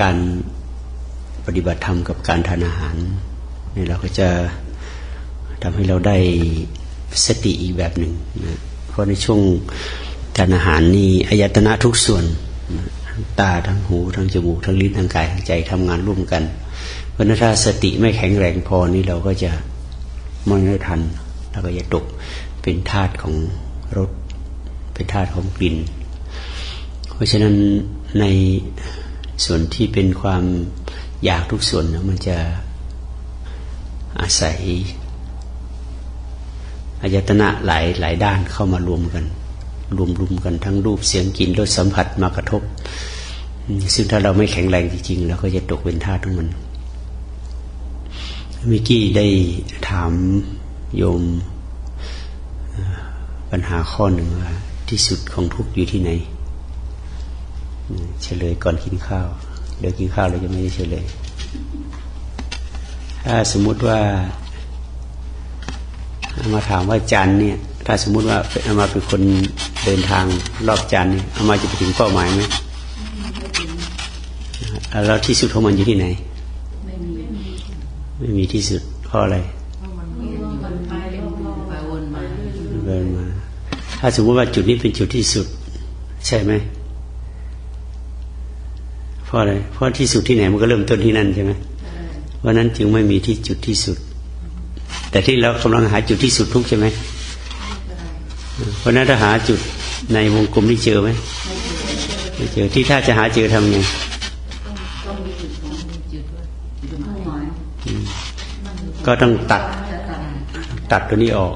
การปฏิบัติธรรมกับการทานอาหารนี่เราก็จะทำให้เราได้สติอีกแบบหนึ่งนะเพราะในช่วงทานอาหารนี่อายตนะทุกส่วนนะทั้งตาทั้งหูทั้งจมูกทั้งลิ้นทั้งกายทั้งใจทำงานร่วมกัน เพราะนั้นถ้าสติไม่แข็งแรงพอนี่เราก็จะมองไม่ทันเราก็จะตกเป็นธาตุของรสเป็นธาตุของกลิ่น เพราะฉะนั้นใน ส่วนที่เป็นความอยากทุกส่วนนะมันจะอาศัยอายตนะหลายหลายด้านเข้ามารวมกัน รวมรวมกันทั้งรูปเสียงกลิ่นรสสัมผัสมากระทบ ซึ่งถ้าเราไม่แข็งแรงจริงๆเราก็จะตกเป็นท่าทั้งมันเมื่อกี้ได้ถามโยมปัญหาข้อหนึ่งว่าที่สุดของทุกอยู่ที่ไหน เฉลยก่อนกินข้าวเดี๋ยวกินข้าวเราจะไม่ได้เฉลย ถ้าสมมุติว่ามาถามว่าจันเนี่ย ถ้าสมมุติว่าเอามาเป็นคนเดินทางรอบจันเนี่ยเอามาจะไปถึงเป้าหมายไหมแล้วที่สุดของมันอยู่ที่ไหน ไม่มีไม่มีที่สุดเพราะอะไรเพราะมันเวียนอยู่มันไปไปวนมาเดินมาถ้าสมมุติว่าจุดนี้เป็นจุดที่สุด ใช่ไหม เพราะอะไรเพราะที่สุดที่ไหนมันก็เริ่มต้นที่นั่นใช่ไหมเพราะนั้นจึงไม่มีที่จุดที่สุด แต่ที่เรากำลังหาจุดที่สุดทุกใช่ไหมเพราะนั้นถ้าหาจุดในวงกลมนี่เจอไหมไม่เจอที่ถ้าจะหาเจอทำไงต้องมีจุดของก็ต้องตัดตัดตัวนี้ออก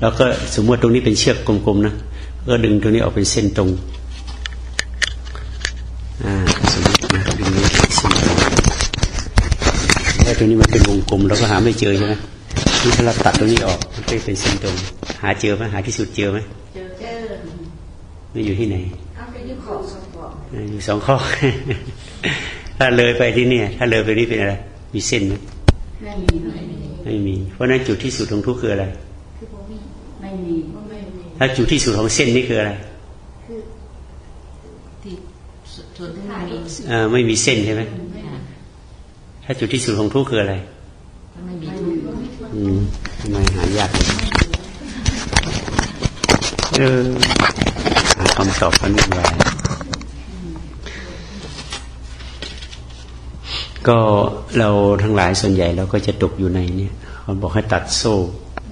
แล้วก็สมมติตรงนี้เป็นเชือกกลมๆนะก็ดึงตัวนี้ออกเป็นเส้นตรง อ่าสมมตินะดึงนี้เป็นเส้นตรง แล้วตัวนี้มันเป็นวงกลมเราก็หาไม่เจอใช่ไหมนี่ถ้าเราตัดตัวนี้ออกมันก็เป็นเส้นตรงหาเจอไหมหาที่สุดเจอไหมเจอเจอไม่อยู่ที่ไหนเอาไปยึดของสองบอกอ่าอยู่สองข้อถ้าเลยไปที่เนี่ย ถ้าเลยไปนี่เป็นอะไร มีเส้นไหมไม่มีไม่มีไม่มีเพราะฉะนั้นจุดที่สุดของทุกข์คืออะไรคือผมมีไม่มีไม่มีถ้าจุดที่สุดของเส้นนี่คืออะไรคือที่ส่วนที่ไม่มีอ่าไม่มีเส้นใช่ไหมค่ะ ถ้าจุดที่สุดของทุกข์คืออะไรไม่มีทุกข์อืมทำไมหายากเออหาคำตอบกันวุ่นวายก็เราทั้งหลายส่วนใหญ่เราก็จะตกอยู่ในเนี่ยเขาบอกให้ตัดโซ่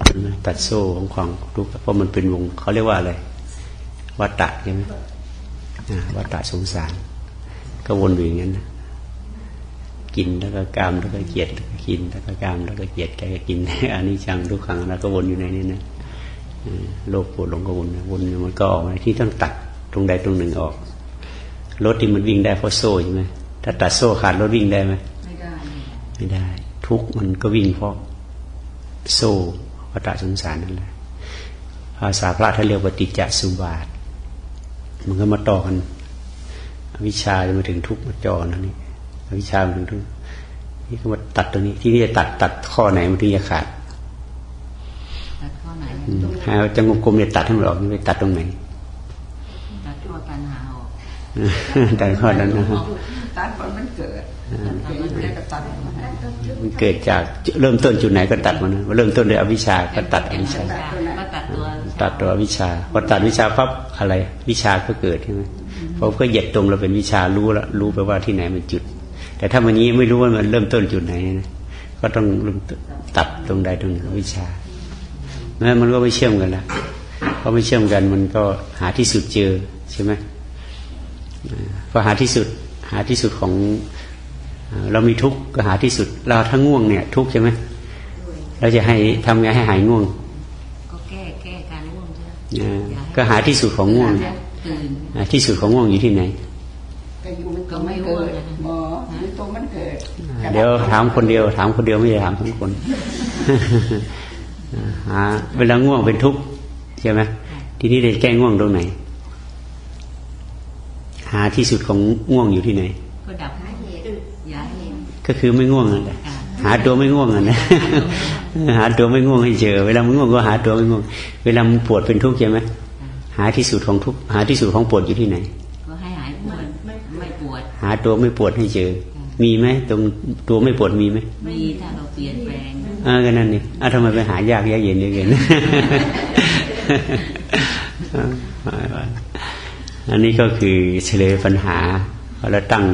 ใช่ไหมตัดโซ่ของความทุกข์เพราะมันเป็นวงเขาเรียกว่าอะไรวัฏฏะใช่ไหมอ่าวัฏฏะสงสาร ก็วนอยู่อย่างนั้นนะ กินแล้วก็กามแล้วก็เกลียดแล้วก็กิน แล้วก็กามแล้วก็เกลียดแกก็กินอันนี้จังทุกขังแล้วก็วนอยู่ในนี้นะเออโลภโกรธหลงก็วนวนมันก็ออกมาที่ต้องตัดตรงใดตรงหนึ่งออกรถที่มันวิ่งได้เพราะโซ่ใช่ไหมถ้าตัดโซ่ขาดรถวิ่งได้ไหมไม่ได้ไม่ได้ ทุกข์มันก็วิ่งเพราะโซ่วัฏสงสารนั่นแหละภาษาพระท่านเรียกว่าติจจสุบาท มันก็มาต่อกันอวิชชาจะมาถึงทุกข์มาจอนะนี่อ วิชชามาถึงทุกข์นี่ก็มาตัดตรงนี้ที่นี่จะตัดตัดข้อไหนมันถึงจะขาดตัดข้อไหนอืมหาจังกลมๆเนี่ยตัดให้มันออกนี่ไปตัดตรงไหนตัดข้อตัณหาออกตัดข้อนั้นนะตัดผลมันเกิดเกิดแล้วก็ตัดมาให้มันเกิดจากเริ่มต้นจุดไหนก็ตัดมันนะเริ่มต้นด้วยอวิชชาก็ตัดอวิชชาก็ตัดตัวตัดตัววิชาพอตัดวิชาปั๊บอะไร วิชาก็เกิดใช่ไหมพอก็เหยียดตรงเราเป็นวิชารู้แล้วรู้ไปว่าที่ไหนมันจุด แต่ถ้ามันนี้ไม่รู้ว่ามันเริ่มต้นจุดไหนนะก็ต้องตัดตรงใดตรงหนึ่งวิชาแม้มันก็ไม่เชื่อมกันละเพราะไม่เชื่อมกัน มันก็หาที่สุดเจอใช่ไหมพอหาที่สุดหาที่สุดของเรามีทุกข์ก็หาที่สุด เราทั้งง่วงเนี่ย ทุกข์ใช่ไหมเราจะให้ทำไงให้หายง่วง ก็แก้แก้การง่วงใช่ไหมก็หาที่สุดของง่วงนอ่าที่สุดของง่วงอยู่ที่ไหนก็อยู่มันก็ไม่โอ้ย ตรงมันเกิดอ่าเดี๋ยวถามคนเดียว ถามคนเดียวไม่ได้ถามทั้งคนอ่าหาเวลาง่วงเป็นทุกข์ใช่ไหมทีนี้จะแก้ง่วงตรงไหน หาที่สุดของง่วงอยู่ที่ไหนก็ดับให้เหตุอย่าให้เห็นก็คือไม่ง่วงนั่นแหละหาตัวไม่ง่วงอะนะหาตัวไม่ง่วงให้เจอ เวลามันง่วงก็หาตัวไม่ง่วง เวลามันปวดเป็นทุกข์ใช่ไหมหาที่สุดของทุกข์หาที่สุดของปวดอยู่ที่ไหนก็ให้หายปวดไม่ไม่ปวดหหาตัวไม่ปวดให้เจอ มีไหมตรงตัวไม่ปวดมีไหมมีถ้าเราเปลี่ยนแปลงอ่าก็นั่นนี่อ่าทำไมไปหายากยากเย็นเย็นอันนี้ก็คือเฉลยปัญหาเราตั้ง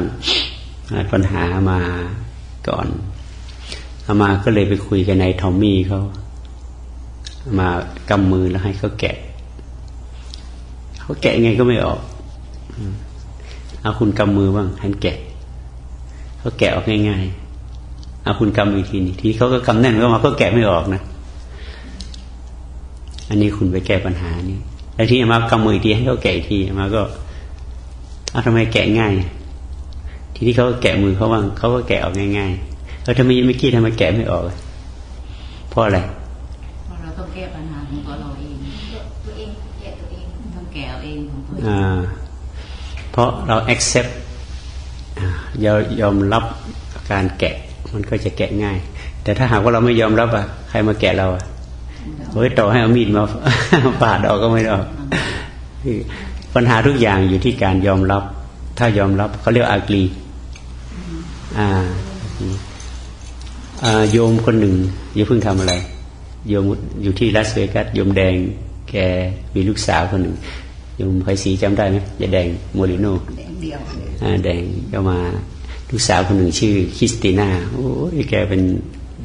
ปัญหามาก่อนอามาก็เลยไปคุยกับนายทอมมี่เขามากำมือแล้วให้เขาแกะเขาแกะไงก็ไม่ออกเอาคุณกำมือบ้างให้แกะ เขาแกะออกง่ายๆเอาคุณกำอีกทีนี้ทีเขาก็กำแน่นก็มาก็แกะไม่ออกนะ อันนี้คุณไปแก้ปัญหานี้แล้วที่มากำมือทีให้เขาแกะทีมาก็เอาทำไมแกะง่าย ทีนี้เขาก็แกะมือเขาบ้างเขาก็แกะออกง่ายๆแล้วทำไมไม่กี้ทำไมแกะไม่ออกเพราะอะไรเพราะเราต้องแก้ปัญหาของตัวเราเองตัวเองแยกตัวเองต้องแก้เอาเองของตัวเองอ่าเพราะเรา accept อ่า ยอยอมรับการแกะมันก็จะแกะง่าย แต่ถ้าหากว่าเราไม่ยอมรับอะใครมาแกะเราอะโอ้ยต่อให้เอามีดมาปาดออกก็ไม่ออกปัญหาทุกอย่างอยู่ที่การยอมรับ ถ้ายอมรับเขาเรียกอากรีอ่าอ่าโยมคนหนึ่งอย่าเพิ่งทำอะไร โยมอยู่ที่ลาสเวกัสโยมแดง แกมีลูกสาวคนหนึ่งโยมไพศรีจำได้ไหมยายแดงโมลิโน เดียวอ่าแดงก็มาลูกสาวคนหนึ่งชื่อคริสติน่าโอ้ยแกเป็น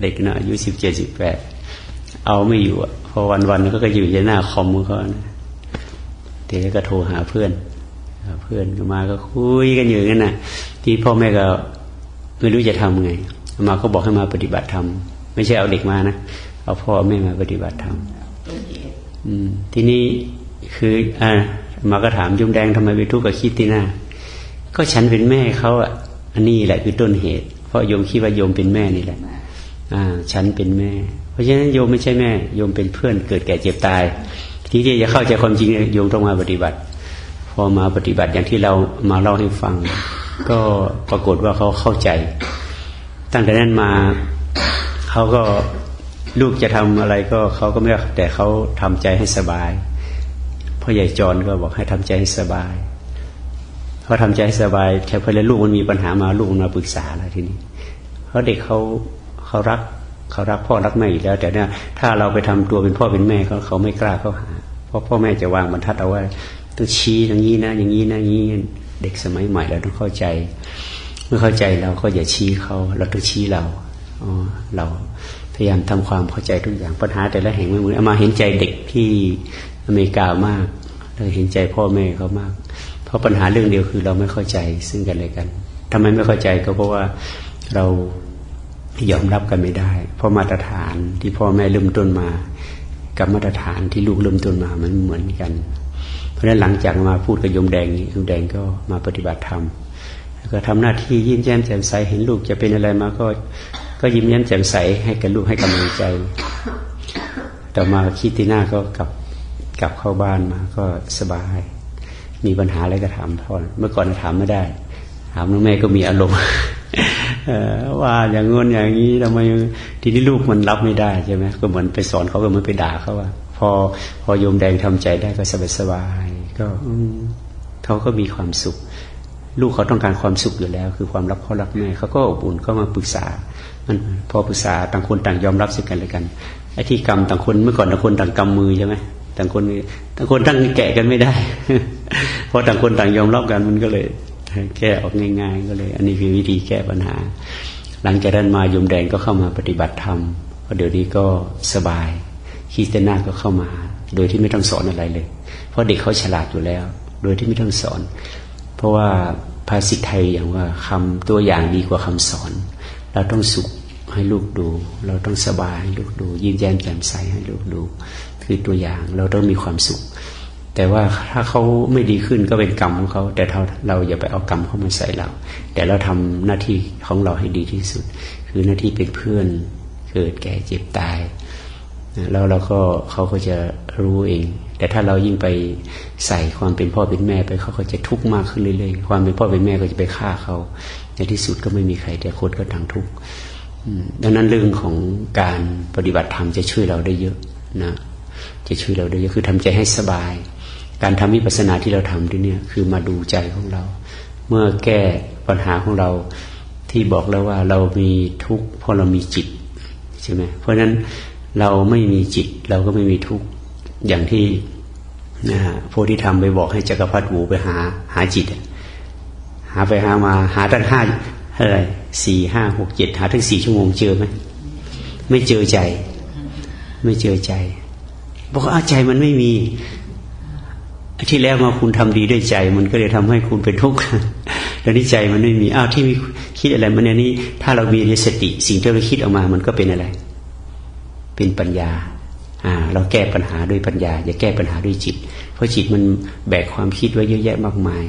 เด็กนะอายุสิบเจ็ดสิบแปดเอาไม่อยู่อะพอวันวันๆก็ก็อยู่ในหน้าคอมมือเขานะเดี๋ยวก็โทรหาเพื่อนหาเพื่อนก็มาก็คุยกันอยู่งั้นนะที่พ่อแม่ก็ไม่รู้จะทำไง มาก็บอกให้มาปฏิบัติธรรมไม่ใช่เอาเด็กมานะเอาพ่อแม่มาปฏิบัติธรรมตัวเหตุอืมทีนี้คือ อ่ามาก็ถามยุมแดงทำไมไปทุกข์กับคิดตีน่า ก็ฉันเป็นแม่เขาอะอันนี้แหละคือต้นเหตุ เพราะโยมคิดว่าโยมเป็นแม่นี่แหละ อ่า ฉันเป็นแม่ เพราะฉะนั้นโยมไม่ใช่แม่ โยมเป็นเพื่อนเกิดแก่เจ็บตาย ที่ที่จะเข้าใจความจริงโยมต้องมาปฏิบัติ พอมาปฏิบัติอย่างที่เรามาเล่าให้ฟัง ก็ปรากฏว่าเขาเข้าใจ ตั้งแต่นั้นมาเขาก็ลูกจะทำอะไรก็เขาก็ไม่แต่เขาทำใจให้สบายพ่อใหญ่จรก็บอกให้ทำใจให้สบาย พอทำใจให้สบายแค่พอแล้วลูกมันมีปัญหามาลูกมาปรึกษาแล้วทีนี้เพราะเด็กเขาเขารักเขารักพ่อรักแม่อยู่แล้ว แต่เนี่ยถ้าเราไปทำตัวเป็นพ่อเป็นแม่เขาเขาไม่กล้าเข้าหา เพราะพ่อแม่จะวางบรรทัดเอาไว้ต้องชี้อย่างนี้นะ อย่างนี้นะอย่างนี้เด็กสมัยใหม่เราต้องเข้าใจ เมื่อเข้าใจเราก็อย่าชี้เขาเราต้องชี้เราอ๋อเราพยายามทำความเข้าใจทุกอย่างปัญหาแต่ละแห่งไม่เหมือนเอามาเห็นใจเด็กที่อเมริกามากเราเห็นใจพ่อแม่เขามาก ราะปัญหาเรื่องเดียวคือเราไม่เข้าใจซึ่งกันและกันทำไมไม่เข้าใจก็เพราะว่าเรายอมรับกันไม่ได้ เพราะมาตรฐานที่พ่อแม่เริ่มต้นมา กับมาตรฐานที่ลูกเริ่มต้นมามันเหมือนกัน เพราะฉะนั้นหลังจากมาพูดกับยมแดงยมแดงก็มาปฏิบัติธรรมก็ทำหน้าที่ยิ้มแย้มแจ่มใสเห็นลูกจะเป็นอะไรมาก็ก็ยิ้มแย้มแจ่มใสให้กับลูกให้กำลังใจ ต่อมาคิดที่หน้าก็กลับกลับเข้าบ้านมาก็สบาย มีปัญหาอะไรก็ถามพ่อเมื่อก่อนถามไม่ได้ ถามน้องแม่ก็มีอารมณ์ว่าอย่างงนอย่างนี้ทำไมทีนี้ลูกมันรับไม่ได้ใช่ไหมก็เหมือนไปสอนเขาก็เหมือนไปด่าเขาว่าพอพอโยมแดงทำใจได้ก็สบายสบายก็อืเขาก็มีความสุข ลูกเขาต้องการความสุขอยู่แล้ว คือความรักพ่อรักแม่เขาก็อบอุ่นก็มาปรึกษา มันพอปรึกษาต่างคนต่างยอมรับซึ่งกันและกันไอ้ที่กรรมต่างคนเมื่อก่อนต่างคนต่างกำมือใช่ไหมต่างคนต่างคนต่างแกะกันไม่ได้ เพราะต่างคนต่างยอมรับกันมันก็เลย แก้ออกง่าย ๆ ก็เลย อันนี้คือวิธีแก้ปัญหา หลังจากนั้นมาโยมแดงก็เข้ามาปฏิบัติธรรมเพราะเดี๋ยวนี้ก็สบายคริสเตยนาก็เข้ามา โดยที่ไม่ต้องสอนอะไรเลย เพราะเด็กเขาฉลาดอยู่แล้ว โดยที่ไม่ต้องสอน เพราะว่าภาษิตไทยอย่างว่าคำตัวอย่างดีกว่าคำสอน เราต้องสุขให้ลูกดู เราต้องสบายให้ลูกดู ยิ้มแย้มแจ่มใสให้ลูกดู คือตัวอย่างเราต้องมีความสุข แต่ว่าถ้าเขาไม่ดีขึ้นก็เป็นกรรมของเขา แต่เราเราอย่าไปเอากรรมเข้ามาใส่เรา แต่เราทำหน้าที่ของเราให้ดีที่สุด คือหน้าที่เป็นเพื่อนเกิดแก่เจ็บตาย แล้วเราก็เขาก็จะรู้เอง แต่ถ้าเรายิ่งไปใส่ความเป็นพ่อเป็นแม่ไปเขาก็จะทุกข์มากขึ้นเรื่อยๆ ความเป็นพ่อเป็นแม่ก็จะไปฆ่าเขา ในที่สุดก็ไม่มีใครแต่คนก็ทั้งทุกข์ดังนั้นเรื่องของการปฏิบัติธรรมจะช่วยเราได้เยอะนะ จะช่วยเราได้เยอะคือทำใจให้สบาย การทำวิปัสสนาที่เราทำที่เนี่ยคือมาดูใจของเรา เมื่อแก้ปัญหาของเราที่บอกแล้วว่าเรามีทุกข์เพราะเรามีจิตใช่ไหมเพราะฉะนั้นเราไม่มีจิตเราก็ไม่มีทุกข์อย่างที่นะฮะโพธิธรรมไปบอกให้จักรพรรดิหูไปหาหาจิต หาไปหามาหาตั้งห้าเท่าไรสี่ห้าหกเจ็ดหาทั้งสี่ชั่วโมงเจอไหมไม่เจอใจ ไม่เจอใจบอกว่าใจมันไม่มี ที่แล้วมาคุณทำดีด้วยใจ มันก็เลยทำให้คุณเป็นทุกข์แล้วนี่ใจมันไม่มีอ้าวที่มีคิดอะไรมันเนี่ยนี่ถ้าเรามีสติ สิ่งที่เราคิดออกมา มันก็เป็นอะไร เป็นปัญญาอ่าเราแก้ปัญหาด้วยปัญญา อย่าแก้ปัญหาด้วยจิต เพราะจิตมันแบกความคิดไว้เยอะแยะมากมาย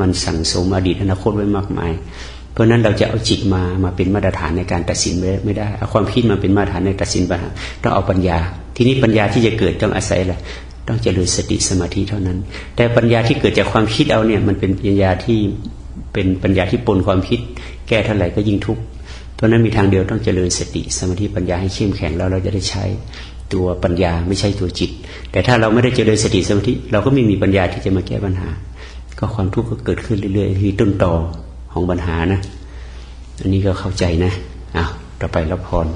มันสั่งสมอดีตอนาคตไว้มากมาย เพราะฉะนั้นเราจะเอาจิตมามาเป็นมาตรฐานในการตัดสินไม่ได้เอาความคิดมาเป็นมาตรฐานในตัดสินปัญหาต้องเอาปัญญา ทีนี้ปัญญาที่จะเกิดต้องอาศัยอะไร ต้องเจริญสติสมาธิเท่านั้น แต่ปัญญาที่เกิดจากความคิดเอาเนี่ย มันเป็นปัญญาที่เป็นปัญญาที่ปนความคิด แก้เท่าไหร่ก็ยิ่งทุกข์เพราะนั้นมีทางเดียวต้องเจริญสติสมาธิปัญญาให้เข้มแข็งแล้วเราจะได้ใช้ตัวปัญญาไม่ใช่ตัวจิต แต่ถ้าเราไม่ได้เจริญสติสมาธิเราก็ไม่มีปัญญาที่จะมาแก้ปัญหา ก็ความทุกข์ก็เกิดขึ้นเรื่อยๆที่ต้นตอของปัญหานะ อันนี้ก็เข้าใจนะอ้าวต่อไปรับพร